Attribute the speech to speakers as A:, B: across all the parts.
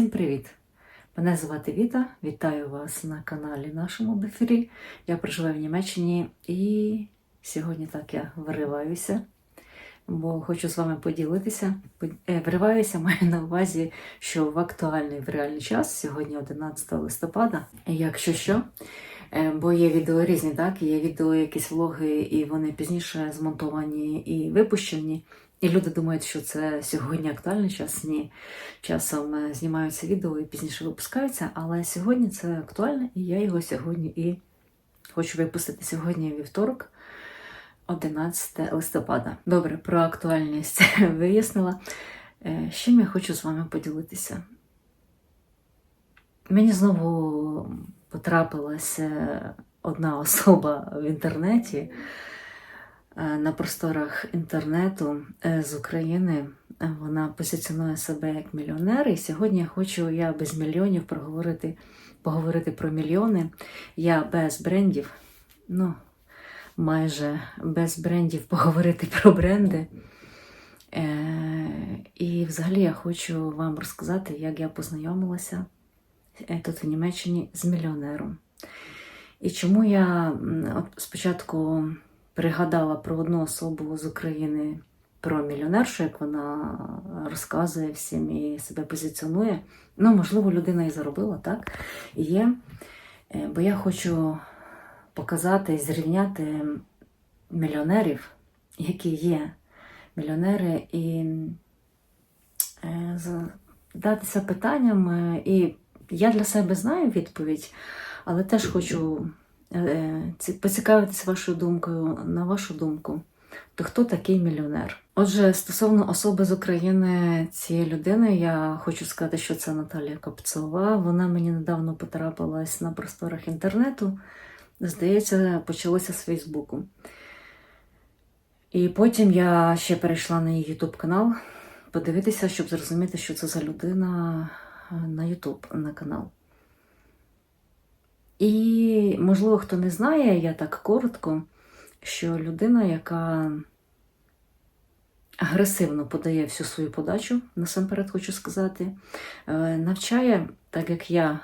A: Всім привіт! Мене звати Віта. Вітаю вас на каналі нашому в. Я проживаю в Німеччині і сьогодні так я вириваюся, бо хочу з вами поділитися. Е, Вириваюся, маю на увазі, що в актуальний в реальний час, сьогодні 11 листопада, якщо що. Е, Бо є відео різні, так? Є відео, якісь влоги, і вони пізніше змонтовані і випущені. І люди думають, що це сьогодні актуальний час. Ні, часом е, знімаються відео і пізніше випускаються, але сьогодні це актуальне, і я його сьогодні і хочу випустити сьогодні вівторок, 11 листопада. Добре, про актуальність вияснила. Е, з чим я хочу з вами поділитися? Мені знову потрапилася одна особа в інтернеті е, на просторах інтернету е, з України. Е, Вона позиціонує себе як мільйонер. І сьогодні я хочу я без мільйонів проговорити, поговорити про мільйони. Я без брендів, ну, майже без брендів поговорити про бренди. Е, І взагалі я хочу вам розказати, як я познайомилася е, тут в Німеччині з мільйонером. І чому я спочатку пригадала про одну особу з України, про мільйонершу, як вона розказує всім і себе позиціонує. Ну, можливо, людина і заробила, так? І є. Е, Бо я хочу показати і зрівняти мільйонерів, які є мільйонери, і е, задатися питанням. І я для себе знаю відповідь, але теж хочу поцікавитися вашою думкою, на вашу думку. То хто такий мільйонер? Отже, стосовно особи з України цієї людини, я хочу сказати, що це Наталія Копцова. Вона мені недавно потрапилась на просторах інтернету. Здається, почалося з Фейсбуку. І потім я ще перейшла на її YouTube канал подивитися, щоб зрозуміти, що це за людина е, на YouTube на канал. І, можливо, хто не знає, я так коротко, що людина, яка агресивно подає всю свою подачу, насамперед хочу сказати, е, навчає, так як я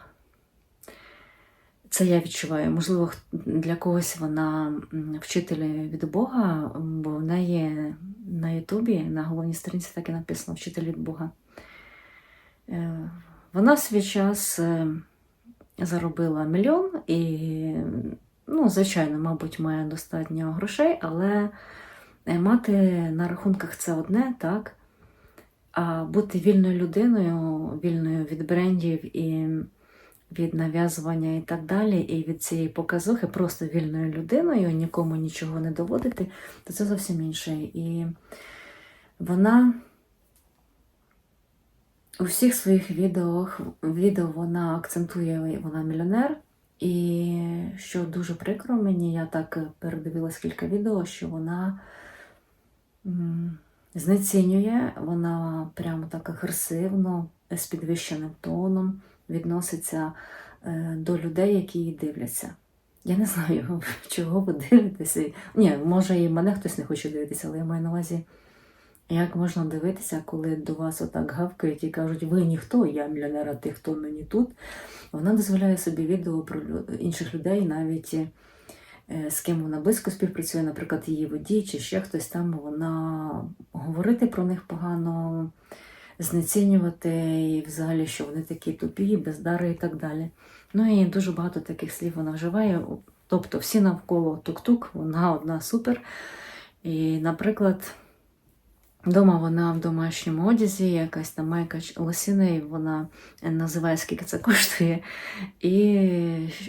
A: це я відчуваю. Можливо, для когось вона вчитель від Бога, бо в неї на Ютубі, на головній сторінці так і написано вчитель від Бога. Е, Вона свій час е, заробила мільйон і, ну, звичайно, мабуть, має достатньо грошей, але е, мати на рахунках це одне, так? А бути вільною людиною, вільною від брендів і від нав'язування і так далі, і від цієї показухи, просто вільною людиною, нікому нічого не доводити, то це зовсім інше. І вона у всіх своїх відео, відео вона акцентує, вона мільйонер. І що дуже прикро мені, я так передивилась кілька відео, що вона знецінює, вона прямо так агресивно, з підвищеним тоном відноситься е, до людей, які її дивляться. Я не знаю, чого ви дивитеся. Ні, може і мене хтось не хоче дивитися, але я маю на увазі, як можна дивитися, коли до вас отак гавкають і кажуть, ви ніхто, я мільйонер, а ти хто мені тут. Вона дозволяє собі відео про інших людей, навіть е, з ким вона близько співпрацює, наприклад, її водій чи ще хтось там, вона говорити про них погано, знецінювати і взагалі, що вони такі тупі, бездари і так далі. Ну і дуже багато таких слів вона вживає. Тобто всі навколо тук-тук, вона одна супер. І, наприклад, Дома вона в домашньому одязі, якась там майка лосіни, вона називає, скільки це коштує, і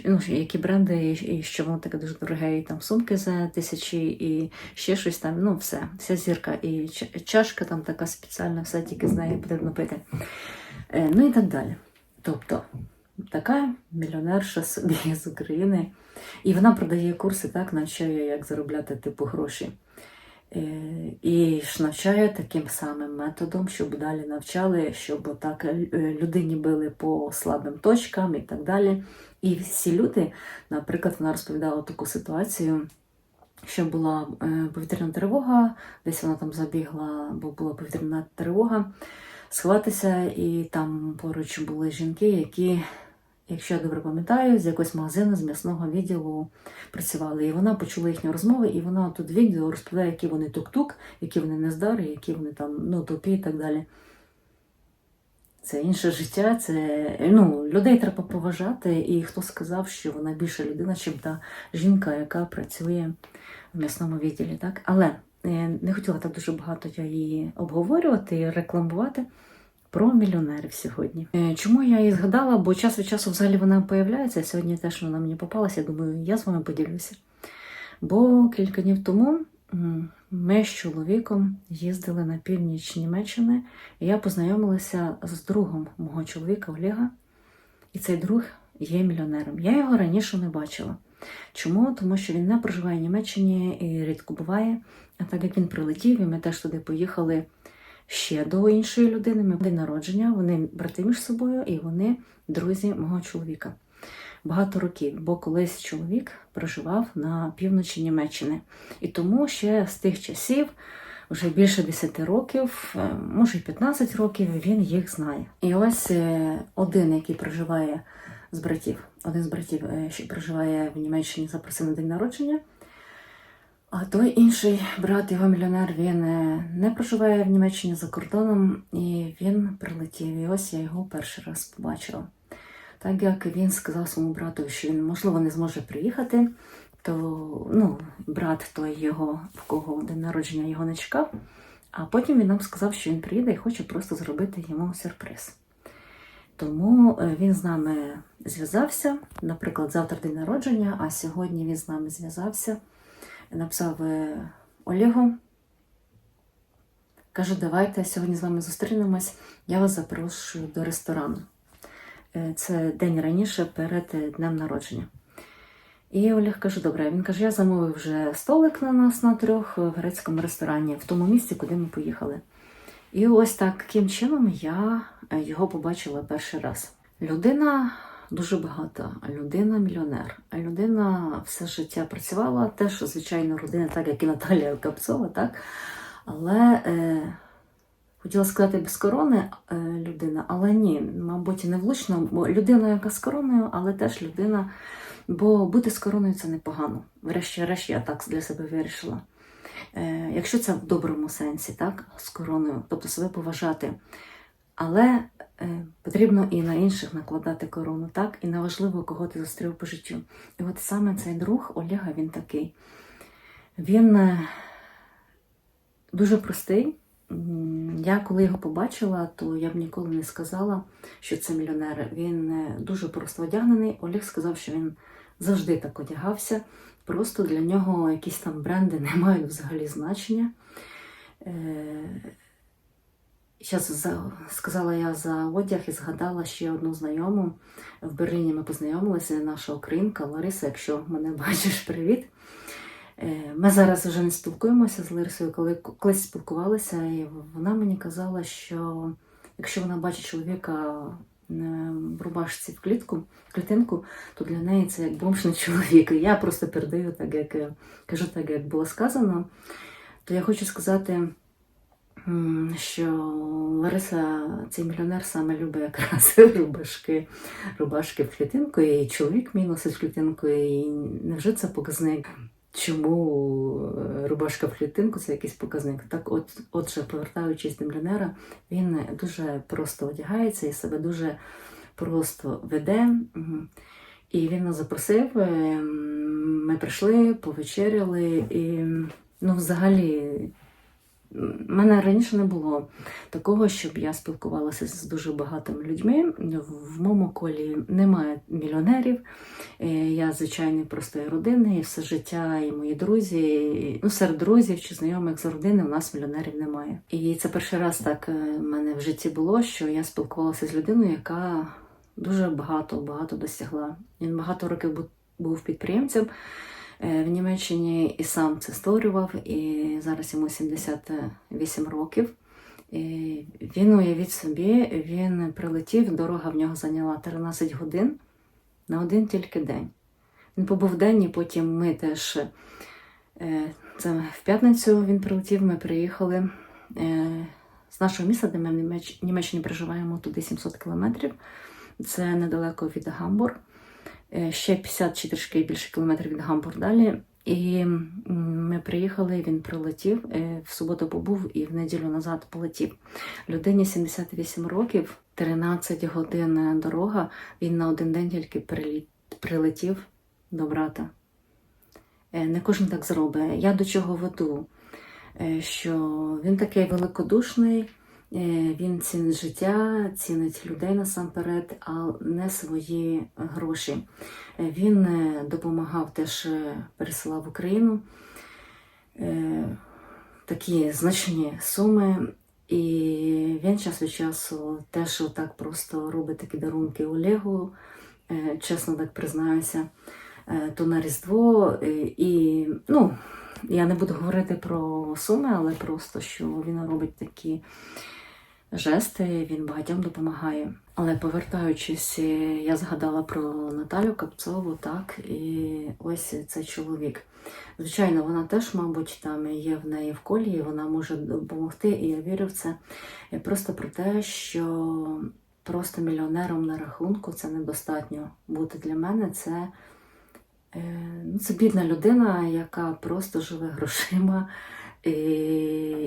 A: ну, які бренди, і, і що воно таке дуже дороге, і там сумки за тисячі, і ще щось там, ну все, вся зірка, і чашка там така спеціальна, все тільки з неї потрібно пити. Е, ну і так далі. Тобто, така мільйонерша собі з України, і вона продає курси, так, навчає, як заробляти типу гроші. Е, І ж навчає таким самим методом, щоб далі навчали, щоб так людині били по слабим точкам і так далі. І всі люди, наприклад, вона розповідала таку ситуацію, що була е, повітряна тривога, десь вона там забігла, бо була повітряна тривога. сховатися, і там поруч були жінки, які, якщо я добре пам'ятаю, з якогось магазину, з м'ясного відділу працювали. І вона почула їхні розмови, і вона тут відео розповідає, які вони тук-тук, які вони нездари, які вони там ну, тупі і так далі. Це інше життя, це ну, людей треба поважати, і хто сказав, що вона більша людина, ніж та жінка, яка працює в м'ясному відділі. Так? Але е, не хотіла так дуже багато я її обговорювати і рекламувати про мільйонерів сьогодні. Е, Чому я її згадала? Бо час від часу взагалі вона появляється. Сьогодні теж вона мені попалася. Я думаю, я з вами поділюся. Бо кілька днів тому ми з чоловіком їздили на північ Німеччини, і я познайомилася з другом мого чоловіка Олега. І цей друг є мільйонером. Я його раніше не бачила. Чому? Тому що він не проживає в Німеччині і рідко буває. А так як він прилетів, і ми теж туди поїхали ще до іншої людини. Ми день народження, вони брати між собою, і вони друзі мого чоловіка. Багато років, бо колись чоловік проживав на півночі Німеччини. І тому ще з тих часів, вже більше 10 років, е, може й 15 років, він їх знає. І ось е, один, який проживає з братів, один з братів, е, що проживає в Німеччині, запросив на день народження. А той інший брат, його мільйонер, він е, не проживає в Німеччині за кордоном, і він прилетів. І ось я його перший раз побачила. Так як він сказав своєму брату, що він, можливо, не зможе приїхати, то ну, брат той його, в кого день народження його не чекав. А потім він нам сказав, що він приїде і хоче просто зробити йому сюрприз. Тому е, він з нами зв'язався. Наприклад, завтра день народження, а сьогодні він з нами зв'язався написав е, Олегу. Каже, давайте сьогодні з вами зустрінемось. Я вас запрошую до ресторану. Е, Це день раніше перед е, днем народження. І Олег каже, добре. Він каже, я замовив вже столик на нас на трьох в грецькому ресторані, в тому місці, куди ми поїхали. І ось таким чином я е, його побачила перший раз. Людина дуже багата, людина мільйонер. А людина все життя працювала, теж, звичайно, родина, так як і Наталія Капцова, так? Але е, хотіла сказати без корони е, людина, але ні, мабуть, не влучно, бо людина, яка з короною, але теж людина. Бо бути з короною це непогано. Врешті-решт, я так для себе вирішила. Е, якщо це в доброму сенсі, так, з короною, тобто себе поважати. Але потрібно і на інших накладати корону, так? І неважливо, кого ти зустрів по життю. І от саме цей друг Олега, він такий. Він е, дуже простий. Я коли його побачила, то я б ніколи не сказала, що це мільйонер. Він е, дуже просто одягнений. Олег сказав, що він завжди так одягався. Просто для нього якісь там бренди не мають взагалі значення. Зараз сказала я за одяг і згадала ще одну знайому. В Берліні ми познайомилися, наша українка Лариса, якщо мене бачиш, привіт. Е, Ми зараз вже не спілкуємося з Ларисою, коли колись спілкувалися, і вона мені казала, що якщо вона бачить чоловіка е, в рубашці в клітку, клітинку, то для неї це як бомжний чоловік. І я просто передаю так, як е, кажу, так як було сказано. То я хочу сказати. Що Лариса, цей мільйонер, саме любить якраз рубашки, рубашки в клітинку, і чоловік мій носить клітинку, і невже це показник? Чому е, рубашка в клітинку це якийсь показник? Так, от, отже, повертаючись до мільйонера, він дуже просто одягається і себе дуже просто веде. І він нас запросив. е, Ми прийшли, повечеряли, і ну, взагалі. Мене раніше не було такого, щоб я спілкувалася з дуже багатими людьми. В моєму колі немає мільйонерів. Е, Я звичайний простої родини, і все життя, і мої друзі. і, Ну, серед друзів чи знайомих з родини у нас мільйонерів немає. І це перший раз так е, в мене в житті було, що я спілкувалася з людиною, яка дуже багато багато досягла. Він багато років бу- був підприємцем в Німеччині і сам це створював, і зараз йому 78 років. І він, уявіть собі, він прилетів, дорога в нього зайняла 13 годин на один тільки день. Він побув день, і потім ми теж е, це в п'ятницю він прилетів, ми приїхали. Е, з нашого міста, де ми в Німеч- Німеччині проживаємо, туди 700 кілометрів. Це недалеко від Гамбург. Е, Ще 50 чи трішки більше кілометрів від Гамбург далі. І ми приїхали, він прилетів. е, В суботу побув і в неділю назад полетів. Людині 78 років, 13 годин дорога. Він на один день тільки прилетів до брата. Е, Не кожен так зробить. Я до чого веду? Що він такий великодушний, він цінить життя, цінить людей насамперед, а не свої гроші. Е, Він е, допомагав теж е, пересилав Україну е, такі значні суми. І він час від часу теж так просто робить такі дарунки Олегу, е, чесно так признаюся, е, то на Різдво. е, І ну, я не буду говорити про суми, але просто що він робить такі жести, він багатьом допомагає. Але повертаючись, е, я згадала про Наталю Капцову, так, і ось цей чоловік. Звичайно, вона теж, мабуть, там є в неї в колі, і вона може допомогти, і я вірю в це. Е, Просто про те, що просто мільйонером на рахунку це недостатньо бути для мене. Це, е, ну, це бідна людина, яка просто живе грошима, і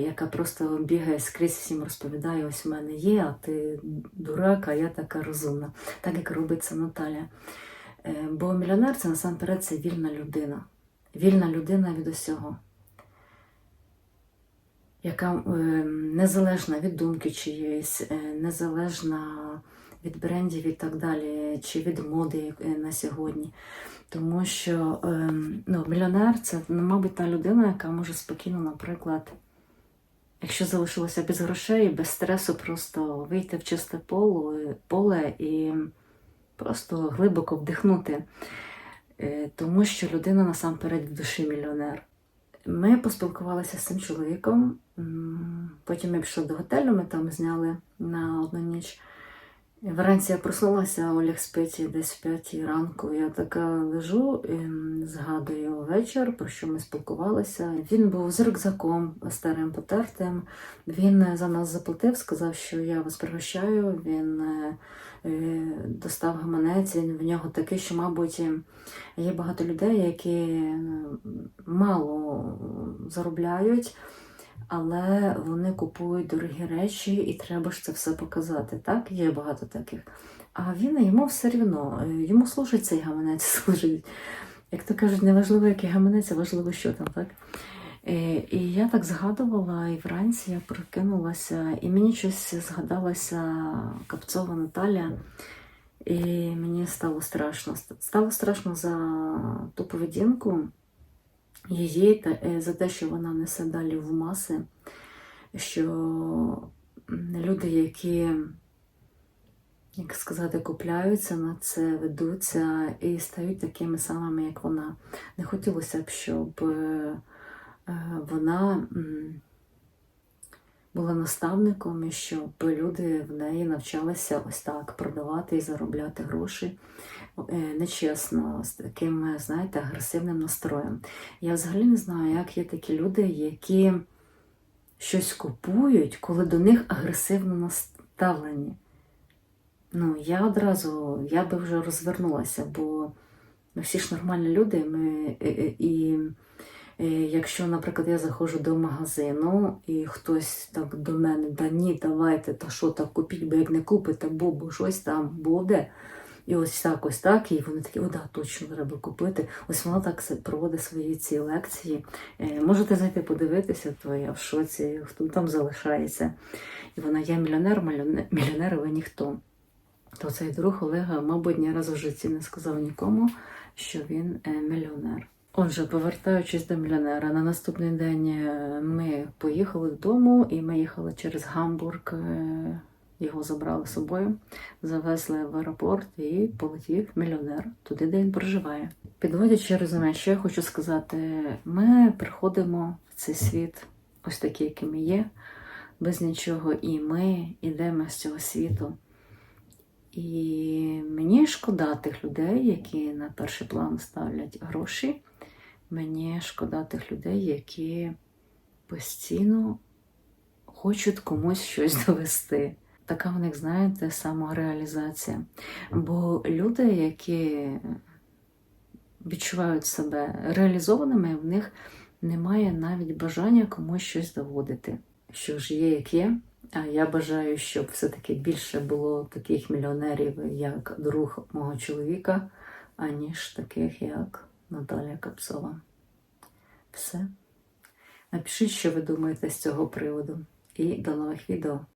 A: яка просто бігає скрізь всім розповідає, ось в мене є, а ти дурак, а я така розумна. Так як робить це Наталя. Е, Бо мільйонер це насамперед це вільна людина. Вільна людина від усього, яка е, незалежна від думки чиєїсь, е, незалежна від брендів і так далі, чи від моди на сьогодні. Тому що е, ну, мільйонер це, ну, мабуть, та людина, яка може спокійно, наприклад, якщо залишилося без грошей, без стресу, просто вийти в чисте поле, і просто глибоко вдихнути. Е, Тому що людина насамперед в душі мільйонер. Ми поспілкувалися з цим чоловіком. Потім ми пішли до готелю, ми там зняли на одну ніч. Вранці я проснулася, Олег спить десь в п'ятій ранку. Я така лежу, і згадую вечір, про що ми спілкувалися. Він був з рюкзаком старим потертим. Він е, за нас заплатив, сказав, що я вас пригощаю. Він е, е, достав гаманець. Він в нього такий, що, мабуть, є багато людей, які мало заробляють. Але вони купують дорогі речі, і треба ж це все показати. Так, є багато таких. А він йому все рівно, е, йому служить цей гаманець, служить. Як то кажуть, не важливо, який гаманець, а важливо, що там, так? Е, І я так згадувала, і вранці я прокинулася, і мені щось згадалася Капцова Наталя, і мені стало страшно. Стало страшно за ту поведінку її е, за те, що вона несе далі в маси, що люди, які, як сказати, купляються на це, ведуться і стають такими самими, як вона. Не хотілося б, щоб е, е, вона була наставником і щоб люди в неї навчалися ось так продавати і заробляти гроші е, нечесно, з таким, знаєте, агресивним настроєм. Я взагалі не знаю, як є такі люди, які щось купують, коли до них агресивно наставлені. Ну, я одразу, я би вже розвернулася, бо ми всі ж нормальні люди. Ми, е, е, і е, якщо, наприклад, я заходжу до магазину і хтось так до мене, да ні, давайте, та що так купіть, бо як не купите, бо, бо щось там буде. І ось так, ось так, і вони такі, о, да, точно треба купити. Ось вона так проводить свої ці лекції. Е, Можете зайти подивитися, то я в шоці, хто там залишається. І вона, я мільйонер, мільйонер, мільйонер, ви ніхто. То цей друг Олега, мабуть, ні разу в житті не сказав нікому, що він е, мільйонер. Отже, повертаючись до мільйонера, на наступний день е, ми поїхали додому, і ми їхали через Гамбург. е, Його забрали з собою, завезли в аеропорт і полетів мільйонер туди, де він проживає. Підводячи резюме, що я хочу сказати, ми приходимо в цей світ, ось такі, які ми є, без нічого, і ми йдемо з цього світу. І мені шкода тих людей, які на перший план ставлять гроші. Мені шкода тих людей, які постійно хочуть комусь щось довести. Така в них, знаєте, самореалізація. Бо люди, які відчувають себе реалізованими, в них немає навіть бажання комусь щось доводити. Що ж є, як є. А я бажаю, щоб все-таки більше було таких мільйонерів, як друг мого чоловіка, аніж таких, як Наталія Капсова. Все. Напишіть, що ви думаєте з цього приводу. І до нових відео.